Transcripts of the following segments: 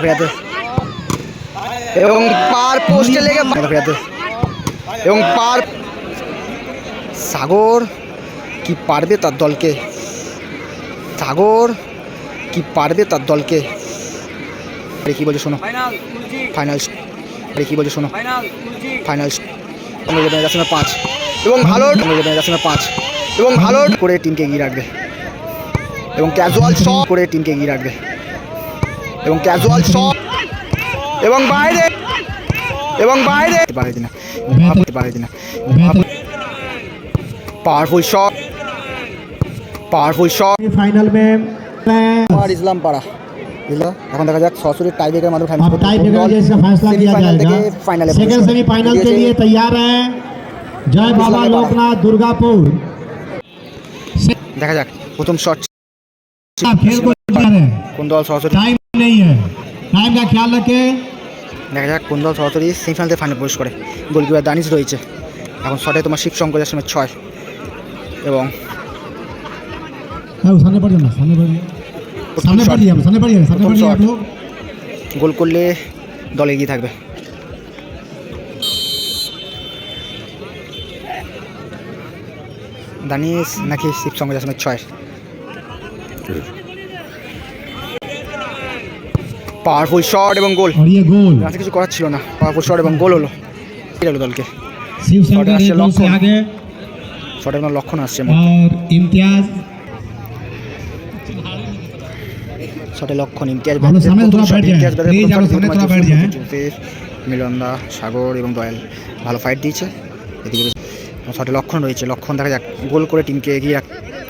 ফেরাতে এবং পার পোস্টে লেগে ফেরাতে এবং পার সাগর কি পারবে তার দলকে? সাগর কি পারবে তার দলকে? আরে কি বলছে শোনো। ফাইনাল আরে কি বলছে শোনো। ফাইনাল পাঁচ। এবং ভালো পাঁচ। এবং ভালো করে টিমকে এগিয়ে রাখবে। এবং ক্যাজুয়াল শট করে টিমকে এগিয়ে রাখবে। এবং ক্যাজুয়াল শট এবং বাইরে এবং বাইরে পারে দিনা ভাবতে পারে দিনা powerful shot powerful shot final में আর ইসলাম পাড়া বুঝলো এখন দেখা যাক সরাসরি টাই ব্রেকের মাধ্যমে अब टाई ब्रेकर में इसका फैसला किया जाएगा ফাইনালে सेकंड सेमीफाइनल के लिए तैयार है जय बाबा लोकनाथ दुर्गापुर দেখা যাক প্রথম শট ফেল সরাসরি টাইম দেখা যাক কুন্দল সরাসরি সেমিফাইনালতে ফাইনাল প্রবেশ করে গোলকিপার দানিশ রয়েছে। এখন শটে তোমার শিব শঙ্কর আসলে ছয়। এবং গোল করলে দলে এগিয়ে থাকবে। দানিশ নাকি শিব শঙ্কর আসলে ছয়। পাওয়ারফুল শট এবং গোল আজকে কিছু করার ছিল না। পাওয়ারফুল শট এবং গোল হলো। ফিরে দলকে। শটের আসছে লক্ষণ। আসছে ইমতিয়াজ। শটে লক্ষণ ইমতিয়াজ ইমতিয়াজ মিলনদা সাগর এবং দয়াল। ভালো ফাইট দিয়েছে। এদিকে শটে লক্ষণ রয়েছে। লক্ষণ দেখা যাক। গোল করে টিমকে এগিয়ে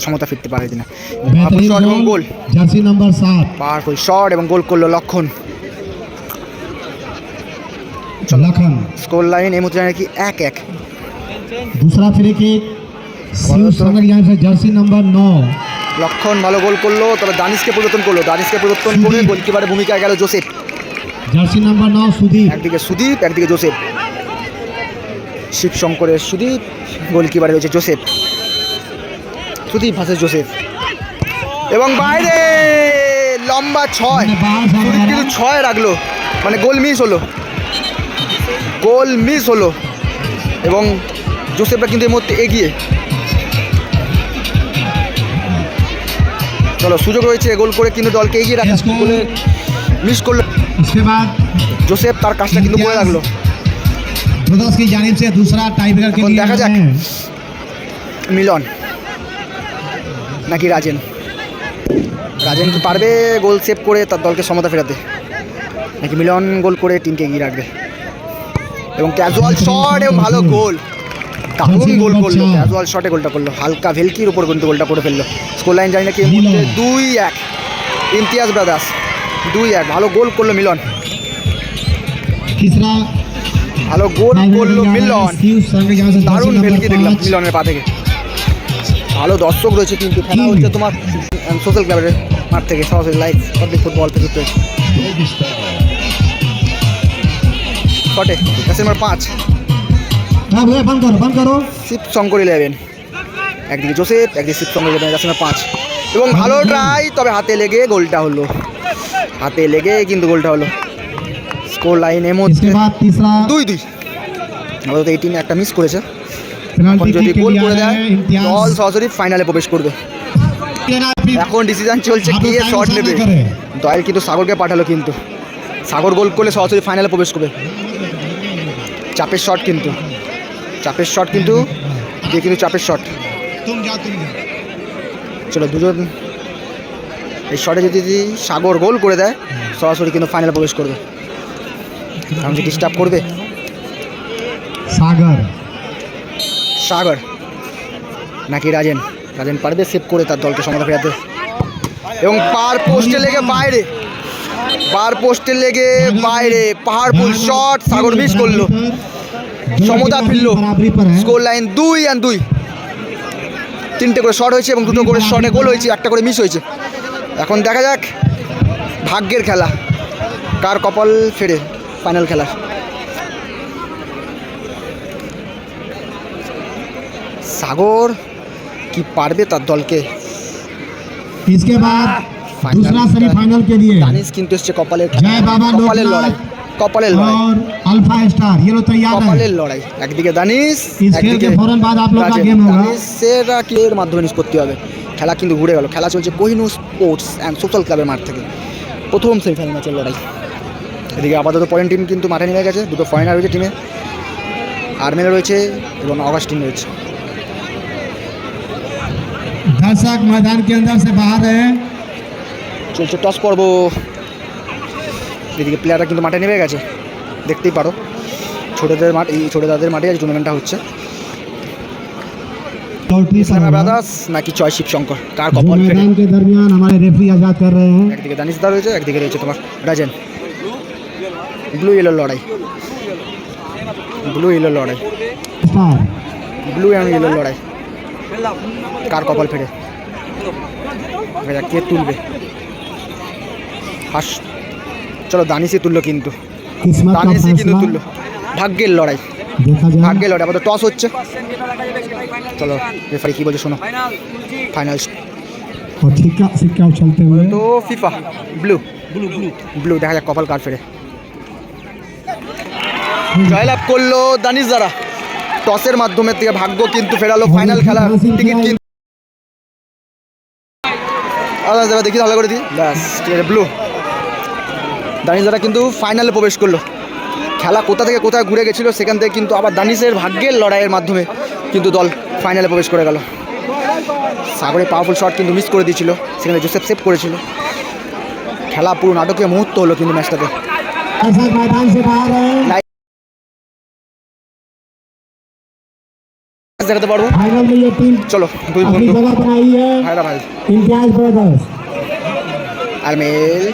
ক্ষমতা ফিরতে পারে না শট এবং গোল गोल जर्सी नंबर सात পাওয়ারফুল শট এবং গোল করলো লক্ষণ लखन স্কোর লাইন এই মুহূর্তে নাকি এক এক दूसरा फ्री किक शिव शंकर यहाँ से जर्सी नंबर नौ লক্ষণ ভালো গোল করলো তবে দানিশকে পরিবর্তন করলো দানিশকে পরিবর্তন করে গোলকিপারের ভূমিকায় গেল জোসেফ जर्सी नंबर नौ सुदीप একদিকে সুদীপ একদিকে জোসেফ শিব শঙ্করের সুদীপ গোলকিপারে রয়েছে জোসেফ সুদীপ ভার্সেস জোসেফ। এবং বাইরে লম্বা ছয়। সুদীপ কিন্তু ছয় রাখল। মানে গোল মিস হলো। গোল মিস হলো। এবং জোসেফরা কিন্তু এই মুহূর্তে এগিয়ে। চলো সুযোগ রয়েছে গোল করে কিন্তু দলকে এগিয়ে রাখা। মিস করল। জোসেফ তার কাজটা কিন্তু করে রাখল। দেখা যাক। মিলন। নাকি রাজেন? রাজেন কি পারবে গোল সেভ করে তার দলকে সমতা ফেরাতে? নাকি মিলন গোল করে টিমকে এগিয়ে রাখবে? এবং ক্যাজুয়াল শট এবং ভালো গোল। দারুণ গোল করল ক্যাজুয়াল শটে গোলটা করল। হালকা ভেলকির উপর কিন্তু গোলটা করে ফেলল। স্কোর লাইন জানি না কি দুই এক। ইমতিয়াজ ব্রাদার্স দুই এক। ভালো গোল করল মিলন। ভালো গোল করল মিলন। দারুণ ভেলকি দেখলাম মিলনের পা থেকে। ভালো দর্শক রয়েছে কিন্তু খেলা হচ্ছে তোমার সোশ্যাল ক্লাবের মাঠ থেকে সরাসরি লাইভ পাবলিক ফুটবল থেকে শটে কাছে নাম্বার পাঁচ। শিব শঙ্কর ইলেভেন একদিকে জোসেফ একদিকে শিব শঙ্কর ইলেভেন কাছে নাম্বার পাঁচ। এবং ভালো ট্রাই তবে হাতে লেগে গোলটা হলো। হাতে লেগে কিন্তু গোলটা হলো। স্কোর লাইন এমন দুই দুই। আমাদের এই টিম একটা মিস করেছে। যদি গোল করে দেয়। দল সরাসরি ফাইনালে প্রবেশ করবে। এখন ডিসিশন চলছে কে শট নেবে। দয়াল কিন্তু সাগরকে পাঠালো কিন্তু। সাগর গোল করলে সরাসরি ফাইনালে প্রবেশ করবে। চাপের শট কিন্তু। চাপের শট কিন্তু। যে কিন্তু চাপের শট চলো দুজন। এই শটে যদি সাগর গোল করে দেয় সরাসরি কিন্তু ফাইনালে প্রবেশ করবে। কারণ যে ডিস্টার্ব করবে? সাগর। সাগর। নাকি রাজেন? রাজেন পারবে সেভ করে তার দলকে সমাধা ফেরাতে। এবং পার পোস্টে লেগে বাইরে। পার পোস্টে লেগে বাইরে। পাহাড়পুল শট সাগর মিস করল। সমতা ফিরলো। স্কোর লাইন দুই অ্যান্ড দুই। তিনটে করে শট হয়েছে এবং দুটো করে শটে গোল হয়েছে, একটা করে মিস হয়েছে। এখন দেখা যাক ভাগ্যের খেলা। কার কপাল ফেরে ফাইনাল খেলার। সাগর কি পারবে তার দলকে इसके बाद दूसरा सेमीफाइनल के लिए দানিশ কিন্তু এসছে কপালের জয় বাবা কপালের লোকনাথ। লড়াই কপালের লড়াই और अल्फा स्टार ये लो तैयार है কপালের লড়াই একদিকে দানিশ इस खेल একদিকে के फौरन बाद आप लोग का রাজেন। गेम होगा দানিশের কি এর মাধ্যমে নিষ্পত্তি হবে খেলা কিন্তু ঘুরে গেল খেলা চলছে কোহিনুর স্পোর্টস অ্যান্ড সোশ্যাল ক্লাবের মাঠ থেকে প্রথম সেমিফাইনাল ম্যাচের লড়াই এদিকে আপাতত পয়েন্ট টিম কিন্তু মাঠে নেমে গেছে দুটো ফরেনার রয়েছে টিমে আর্মেনে রয়েছে এবং অগাস্টিন রয়েছে दर्शक मैदान के अंदर से बाहर है চলছে টস পর্ব এদিকে প্লেয়াররা কিন্তু মাঠে নেমে গেছে দেখতেই পারো ছোটোদের মাঠ এই ছোটো দাদের মাঠে আজ টুর্নামেন্টটা হচ্ছে चौटरी पर ইসলামা होगा। ব্রাদার্স নাকি চয় শিবশঙ্কর কার जो কপাল ফেরে मैदान के दरमियान हमारे रेफरी आजाद कर रहे हैं একদিকে দানিশদা রয়েছে একদিকে রয়েছে তোমার রাজেন ব্লু ইয়েলো লড়াই ব্লু ইয়েলো লড়াই स्टार ব্লু অ্যান্ড ইয়েলো লড়াই কার কপাল ফেরে কে তুলবে? হাস চলো দানিসে তুললো কিন্তু। দানিসে কিন্তু তুললো। ভাগ্যের লড়াই। ভাগ্যের লড়াই। আমাদের টস হচ্ছে। চলো রেফারি কি বলছে শোনো। ফাইনাল তো FIFA blue blue blue blue দেখা যাক কপাল কার ফেরে জয়লাভ করল দানিশ দ্বারা টসের মাধ্যমে থেকে ভাগ্য কিন্তু ফেরালো ফাইনাল খেলা। টিকিট কিন্তু দেখি ভালো করে দিই ব্যাস ব্লু দানিশ দ্বারা কিন্তু ফাইনালে প্রবেশ করল। খেলা কোথা থেকে কোথায় ঘুরে গেছিল সেখান থেকে কিন্তু আবার দানিশের ভাগ্যের লড়াইয়ের মাধ্যমে কিন্তু দল ফাইনালে প্রবেশ করে গেল। সাগরে পাওয়ারফুল শট কিন্তু মিস করে দিয়েছিল সেখানে জোসেফ সেভ করেছিল। খেলা পুরো নাটকীয় মুহূর্ত হলো কিন্তু ম্যাচটাতে দেখাতে পারব। চলো দুই বন্ধু। ভাইরা ভাই। আর মেল